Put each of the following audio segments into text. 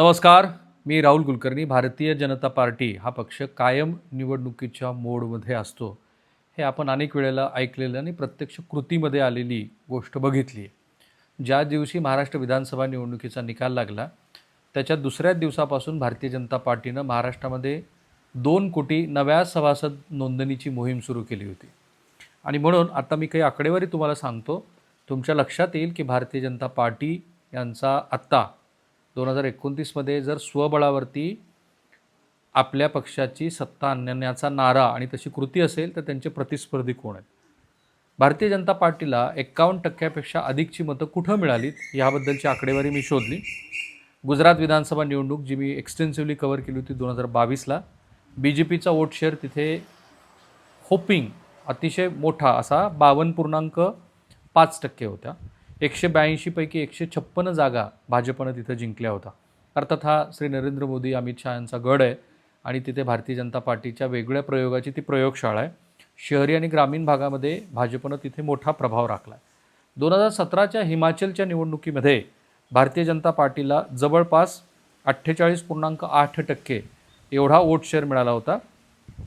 नमस्कार मी राहुल कुलकर्णी भारतीय जनता पार्टी हा पक्ष कायम निवडणुकीच्या मोडमध्ये असतो. हे आपण अनेक वेळेला ऐकलेलं आणि प्रत्यक्ष कृतीमध्ये आलेली गोष्ट बघितली आहे. ज्या दिवशी महाराष्ट्र विधानसभा निवडणुकीचा निकाल लागला त्याच्या दुसऱ्याच दिवसापासून भारतीय जनता पार्टीनं महाराष्ट्रामध्ये दोन कोटी नव्या सभासद नोंदणीची मोहीम सुरू केली होती. आणि म्हणून आता मी काही आकडेवारी तुम्हाला सांगतो. तुमच्या लक्षात येईल की भारतीय जनता पार्टी यांचा आत्ता दोन हजार एकोणतीसमध्ये जर स्वबळावरती आपल्या पक्षाची सत्ता आणण्याचा नारा आणि तशी कृती असेल तर त्यांचे प्रतिस्पर्धी कोण आहेत? भारतीय जनता पार्टीला एक्कावन्न टक्क्यापेक्षा अधिकची मतं कुठं मिळालीत याबद्दलची आकडेवारी मी शोधली. गुजरात विधानसभा निवडणूक जी मी एक्सटेन्सिव्हली कव्हर केली होती दोन हजार बावीसला बी जे पीचा वोट शेअर तिथे होपिंग अतिशय मोठा असा बावन्न पूर्णांक पाच टक्के होत्या. एकशे ब्याऐंशीपैकी एकशे छप्पन्न जागा भाजपनं तिथं जिंकल्या होता अर्थात हा श्री नरेंद्र मोदी अमित शहा यांचा गड आहे आणि तिथे भारतीय जनता पार्टीच्या वेगळ्या प्रयोगाची ती प्रयोगशाळा आहे. शहरी आणि ग्रामीण भागामध्ये भाजपनं तिथे मोठा प्रभाव राखला आहे दोन हजार सतराच्या हिमाचलच्या निवडणुकीमध्ये भारतीय जनता पार्टीला जवळपास अठ्ठेचाळीस पूर्णांक आठ टक्के एवढा वोट शेअर मिळाला होता.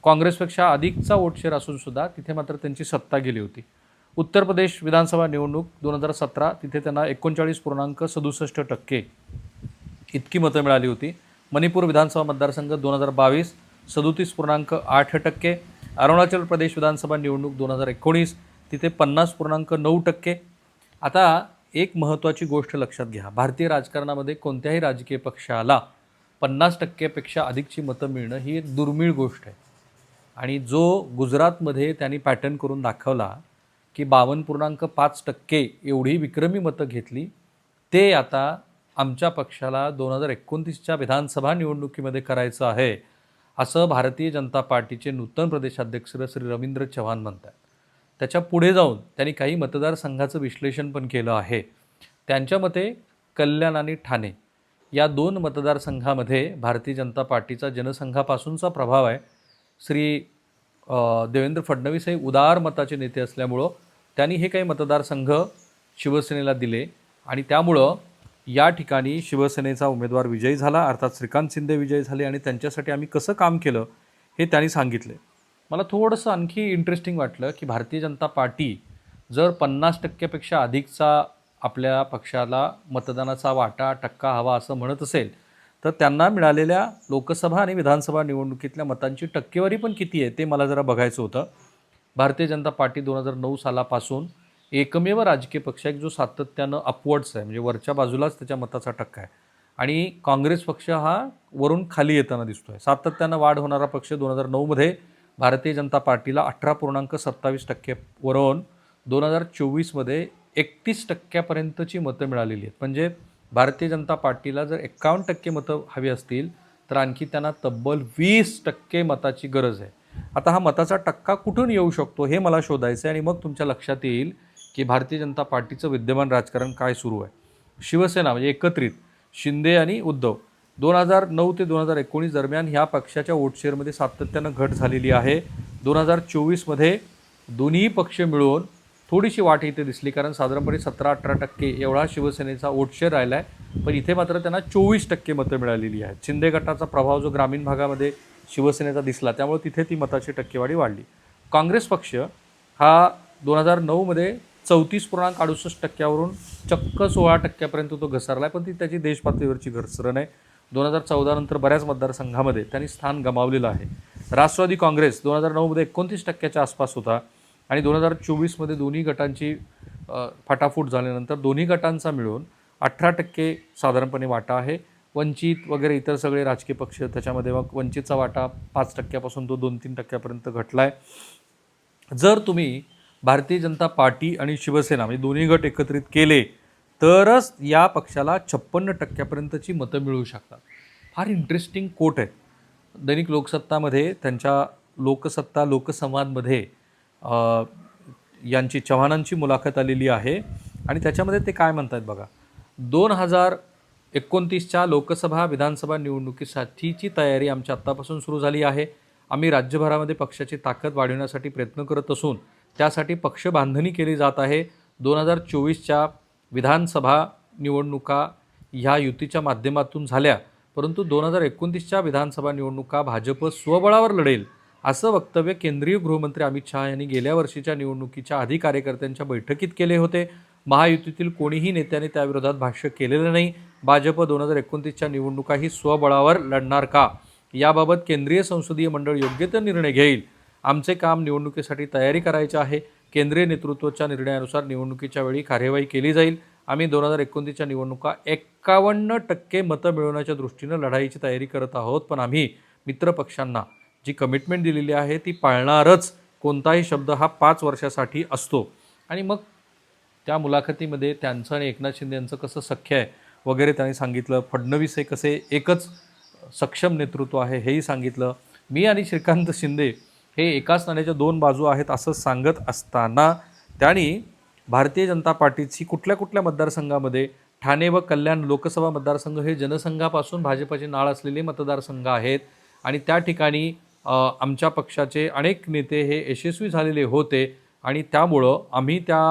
काँग्रेसपेक्षा अधिकचा वोट शेअर असूनसुद्धा तिथे मात्र त्यांची सत्ता गेली होती. उत्तर प्रदेश विधानसभा निवडणूक दोन हजार सतरा तिथे त्यांना एकोणचाळीस पूर्णांक सदुसष्ट टक्के इतकी मतं मिळाली होती. मणिपूर विधानसभा मतदारसंघ दोन हजार बावीस सदोतीस पूर्णांक आठ टक्के. अरुणाचल प्रदेश विधानसभा निवडणूक दोन हजार एकोणीस तिथे पन्नास पूर्णांक नऊ टक्के. आता एक महत्त्वाची गोष्ट लक्षात घ्या. भारतीय राजकारणामध्ये कोणत्याही राजकीय पक्षाला पन्नास टक्क्यापेक्षा अधिकची मतं मिळणं ही एक दुर्मिळ गोष्ट आहे. आणि जो गुजरातमध्ये त्यांनी पॅटर्न करून दाखवला की बावन्न पूर्णांक पाच टक्के एवढी विक्रमी मतं घेतली ते आता आमच्या पक्षाला दोन हजार एकोणतीसच्या विधानसभा निवडणुकीमध्ये करायचं आहे असं भारतीय जनता पार्टीचे नूतन प्रदेशाध्यक्ष श्री रवींद्र चव्हाण म्हणतात. त्याच्या पुढे जाऊन त्यांनी काही मतदारसंघाचं विश्लेषण पण केलं आहे. त्यांच्या मते कल्याण आणि ठाणे या दोन मतदारसंघामध्ये भारतीय जनता पार्टीचा जनसंघापासूनचा प्रभाव आहे. श्री देवेंद्र फडणवीस हे उदार मताचे नेते असल्यामुळं त्यांनी हे काही मतदारसंघ शिवसेनेला दिले आणि त्यामुळं या ठिकाणी शिवसेनेचा उमेदवार विजयी झाला अर्थात श्रीकांत शिंदे विजयी झाले आणि त्यांच्यासाठी आम्ही कसं काम केलं हे त्यांनी सांगितले. मला थोडंसं आणखी इंटरेस्टिंग वाटलं की भारतीय जनता पार्टी जर पन्नास टक्क्यापेक्षा अधिकचा आपल्या पक्षाला मतदानाचा वाटा टक्का हवा असं म्हणत असेल तर त्यांना मिळालेल्या लोकसभा आणि विधानसभा निवडणुकीतल्या मतांची टक्केवारी पण किती आहे ते मला जरा बघायचं होतं. भारतीय जनता पार्टी दोन हजार नऊ सालापासून एकमेव राजकीय पक्ष आहे जो सातत्यानं अपवर्ड्स आहे. म्हणजे वरच्या बाजूलाच त्याच्या मताचा टक्का आहे. आणि काँग्रेस पक्ष हा वरून खाली येताना दिसतो आहे सातत्यानं वाढ होणारा पक्ष दोन हजार नऊमध्ये भारतीय जनता पार्टीला अठरा पूर्णांक सत्तावीस टक्केवरून दोन हजार चोवीसमध्ये एकतीस टक्क्यापर्यंतची मतं मिळालेली आहेत. म्हणजे भारतीय जनता पार्टीला जर एक्कावन्न टक्के मतं हवी असतील तर आणखी त्यांना तब्बल वीस टक्के मताची गरज आहे. आता हा मताचा टक्का कुठून येऊ शकतो हे मला शोधायचं आहे आणि मग तुमच्या लक्षात येईल की भारतीय जनता पार्टीचं विद्यमान राजकारण काय सुरू आहे. शिवसेना म्हणजे एकत्रित शिंदे आणि उद्धव दोन हजार नऊ ते दोन हजार एकोणीस दरम्यान ह्या पक्षाच्या वोटशेअरमध्ये सातत्यानं घट झालेली आहे. दोन हजार चोवीसमध्ये दोन्ही पक्ष मिळून थोडीशी वाट इथे दिसली कारण साधारणपणे सतरा अठरा टक्के एवढा शिवसेनेचा वोटशेअर राहिला आहे पण इथे मात्र त्यांना चोवीस टक्के मतं मिळालेली आहेत. शिंदे गटाचा प्रभाव जो ग्रामीण भागामध्ये शिवसेनेचा दिसला त्यामुळे तिथे ती मताची टक्केवारी वाढली. काँग्रेस पक्ष हा दोन हजार नऊमध्ये चौतीस पूर्णांक अडुसष्ट टक्क्यावरून चक्क सोळा टक्क्यापर्यंत तो घसरला आहे पण ती त्याची देशपातळीवरची घसरण आहे. दोन हजार चौदानंतर बऱ्याच मतदारसंघामध्ये त्यांनी स्थान गमावलेलं आहे. राष्ट्रवादी काँग्रेस दोन हजार नऊमध्ये एकोणतीस टक्क्याच्या आसपास होता आणि दोन हजार चोवीसमध्ये दोन्ही गटांची अ, फाटाफूट झाल्यानंतर दोन्ही गटांचा मिळून अठरा टक्के साधारणपणे वाटा आहे. वंचित वगैरे इतर सगळे राजकीय पक्ष त्याच्यामध्ये मग वंचितचा वाटा पाच टक्क्यापासून तो दोन तीन टक्क्यापर्यंत घटला आहे जर तुम्ही भारतीय जनता पार्टी आणि शिवसेना म्हणजे दोन्ही गट एकत्रित केले तरच या पक्षाला छप्पन्न टक्क्यापर्यंतची मतं मिळू शकतात. फार इंटरेस्टिंग कोट आहे. दैनिक लोकसत्तामध्ये त्यांच्या लोकसत्ता लोकसंवादमध्ये यांची चव्हाणांची मुलाखत आलेली आहे. आणि त्याच्यामध्ये ते काय म्हणतात बघा? दोन हजार एकोणतीसच्या लोकसभा विधानसभा निवडणुकीसाठीची तयारी आमच्या आत्तापासून सुरू झाली आहे. आम्ही राज्यभरामध्ये पक्षाची ताकद वाढवण्यासाठी प्रयत्न करत असून त्यासाठी पक्ष बांधणी केली जात आहे. दोन हजार चोवीसच्या विधानसभा निवडणुका ह्या युतीच्या माध्यमातून झाल्या. परंतु दोन हजार एकोणतीसच्या विधानसभा निवडणुका भाजप स्वबळावर लढेल असं वक्तव्य केंद्रीय गृहमंत्री अमित शहा यांनी गेल्या वर्षीच्या निवडणुकीच्या आधी कार्यकर्त्यांच्या बैठकीत केले होते. महायुतीतील कोणीही नेत्याने त्याविरोधात भाष्य केलेलं नाही. भाजप दोन हजार एकोणतीसच्या निवडणुकाही स्वबळावर लढणार का? याबाबत केंद्रीय संसदीय मंडळ योग्य ते निर्णय घेईल. आमचे काम निवडणुकीसाठी तयारी करायची आहे. केंद्रीय नेतृत्वाच्या निर्णयानुसार निवडणुकीच्या वेळी कार्यवाही केली जाईल. आम्ही दोन हजार एकोणतीसच्या निवडणुका एक्कावन्न टक्के मतं मिळवण्याच्या दृष्टीनं लढाईची तयारी करत आहोत. पण आम्ही मित्रपक्षांना जी कमिटमेंट दिलेली आहे ती पाळणारच. कोणताही शब्द हा पाच वर्षासाठी असतो. आणि मग त्या मुलाखतीमध्ये त्यांचं आणि एकनाथ शिंदे यांचं कसं सख्य आहे वगैरे त्यांनी सांगितलं. फडणवीस हे कसे एकच सक्षम नेतृत्व आहे हेही सांगितलं. मी आणि श्रीकांत शिंदे हे एकाच नाण्याच्या दोन बाजू आहेत असं सांगत असताना त्यांनी भारतीय जनता पार्टीची कुठल्या कुठल्या मतदारसंघामध्ये ठाणे व कल्याण लोकसभा मतदारसंघ हे जनसंघापासून भाजपाचे नाळ असलेले मतदारसंघ आहेत आणि त्या ठिकाणी आमच्या पक्षाचे अनेक नेते हे यशस्वी झालेले होते आणि त्यामुळं आम्ही त्या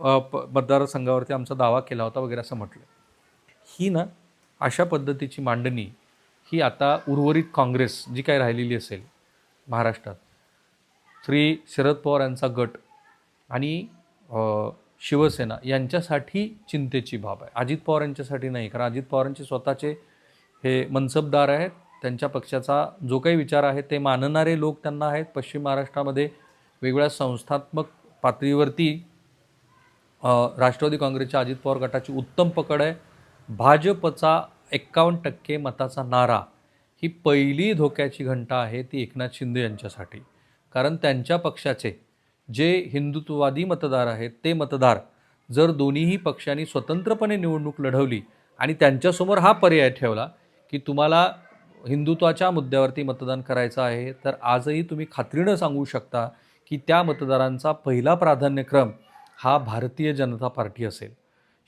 मतदारसंघावरती आमचा दावा केला होता वगैरे असं म्हटलं. ही ना अशा पद्धतीची मांडणी ही आता उर्वरित काँग्रेस जी काही राहिलेली असेल महाराष्ट्रात श्री शरद पवार यांचा गट आणि शिवसेना यांच्यासाठी चिंतेची बाब आहे. अजित पवार यांच्यासाठी नाही कारण अजित पवारांचे स्वतःचे हे मनसबदार आहेत त्यांच्या पक्षाचा जो काही विचार आहे ते मानणारे लोक त्यांना आहेत. पश्चिम महाराष्ट्रामध्ये वेगवेगळ्या संस्थात्मक पातळीवरती राष्ट्रवादी काँग्रेसच्या अजित पवार गटाची उत्तम पकड आहे. भाजपचा एक्कावन्न टक्के मताचा नारा ही पहिली धोक्याची घंटा आहे ती एकनाथ शिंदे यांच्यासाठी. कारण त्यांच्या पक्षाचे जे हिंदुत्ववादी मतदार आहेत ते मतदार जर दोन्हीही पक्षांनी स्वतंत्रपणे निवडणूक लढवली आणि त्यांच्यासमोर हा पर्याय ठेवला की तुम्हाला हिंदुत्वाच्या मुद्द्यावरती मतदान करायचं आहे तर आजही तुम्ही खात्रीनं सांगू शकता की त्या मतदारांचा पहिला प्राधान्यक्रम हा भारतीय जनता पार्टी असेल.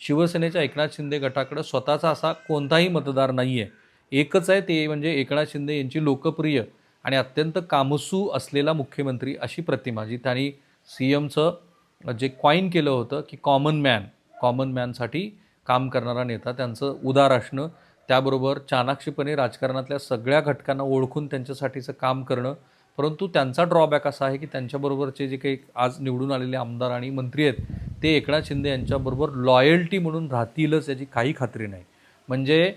शिवसेनेच्या एकनाथ शिंदे गटाकडं स्वतःचा असा कोणताही मतदार नाही आहे एकच आहे ते म्हणजे एकनाथ शिंदे यांची लोकप्रिय आणि अत्यंत कामसू असलेला मुख्यमंत्री अशी प्रतिमा जी त्यांनी सी एमचं जे कॉईन केलं होतं की कॉमन मॅन कॉमन मॅनसाठी काम करणारा नेता त्यांचं उदार असणं त्याबरोबर चाणाक्षपणे राजकारणातल्या सगळ्या घटकांना ओळखून त्यांच्यासाठीचं काम करणं परंतु त्यांचा ड्रॉबॅक असा आहे की त्यांच्याबरोबरचे जे काही आज निवडून आलेले आमदार आणि मंत्री आहेत ते एकनाथ शिंदे यांच्याबरोबर लॉयल्टी म्हणून राहतीलच याची काही खात्री नाही. म्हणजे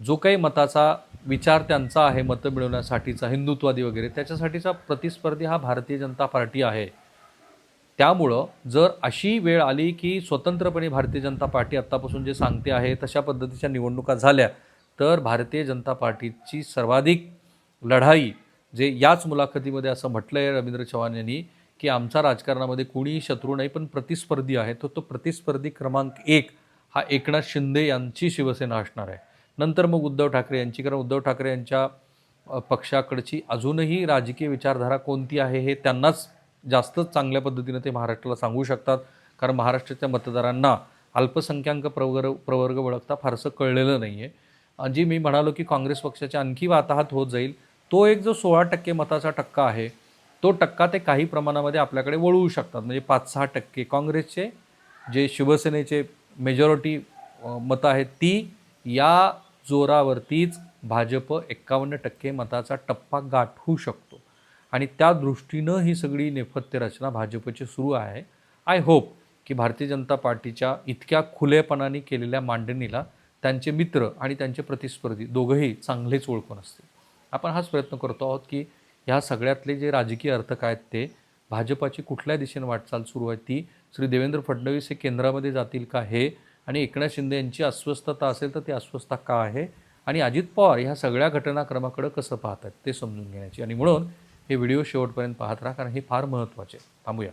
जो काही मताचा विचार त्यांचा आहे मतं मिळवण्यासाठीचा हिंदुत्वादी वगैरे त्याच्यासाठीचा प्रतिस्पर्धी हा भारतीय जनता पार्टी आहे. त्यामुळं जर अशी वेळ आली की स्वतंत्रपणे भारतीय जनता पार्टी आत्तापासून जे सांगते आहे तशा पद्धतीच्या निवडणुका झाल्या तर भारतीय जनता पार्टीची सर्वाधिक लढाई जे याच मुलाखतीमध्ये असं म्हटलं आहे रवींद्र चव्हाण यांनी की आमचा राजकारणामध्ये कुणीही शत्रू नाही पण प्रतिस्पर्धी आहे तो तो प्रतिस्पर्धी क्रमांक एक हा एकनाथ शिंदे यांची शिवसेना असणार आहे. नंतर मग उद्धव ठाकरे यांची कारण उद्धव ठाकरे यांच्या पक्षाकडची अजूनही राजकीय विचारधारा कोणती आहे हे त्यांनाच जास्तच चांगल्या पद्धतीनं ते महाराष्ट्राला सांगू शकतात. कारण महाराष्ट्राच्या मतदारांना अल्पसंख्याक प्रवर्ग प्रवर्ग ओळखता फारसं कळलेलं नाही आहे जी मी म्हणालो की काँग्रेस पक्षाच्या आणखी वाताहत होत जाईल तो एक जो सोळा टक्के मताचा टक्का आहे तो टक्का ते काही प्रमाणामध्ये आपल्याकडे वळवू शकतात. म्हणजे पाच सहा टक्के काँग्रेसचे जे शिवसेनेचे मेजॉरिटी मतं आहेत ती या जोरावरतीच भाजप एक्कावन्न टक्के मताचा टप्पा गाठू शकतो. आणि त्या दृष्टीनं ही सगळी नेपथ्य रचना भाजपची सुरू आहे. आय होप की भारतीय जनता पार्टीच्या इतक्या खुलेपणाने केलेल्या मांडणीला त्यांचे मित्र आणि त्यांचे प्रतिस्पर्धी दोघंही चांगलेच ओळखून असतील. आपण हाच प्रयत्न करतो आहोत की ह्या सगळ्यातले जे राजकीय अर्थक आहेत ते भाजपाची कुठल्या दिशेने वाटचाल सुरू आहे ती श्री देवेंद्र फडणवीस हे केंद्रामध्ये जातील का हे आणि एकनाथ शिंदे यांची अस्वस्थता असेल तर ती अस्वस्थता का आहे आणि अजित पवार ह्या सगळ्या घटनाक्रमाकडं कसं पाहतात ते समजून घेण्याची आणि म्हणून हे व्हिडिओ शेवटपर्यंत पाहत राहा कारण हे फार महत्त्वाचे आहे. थांबूया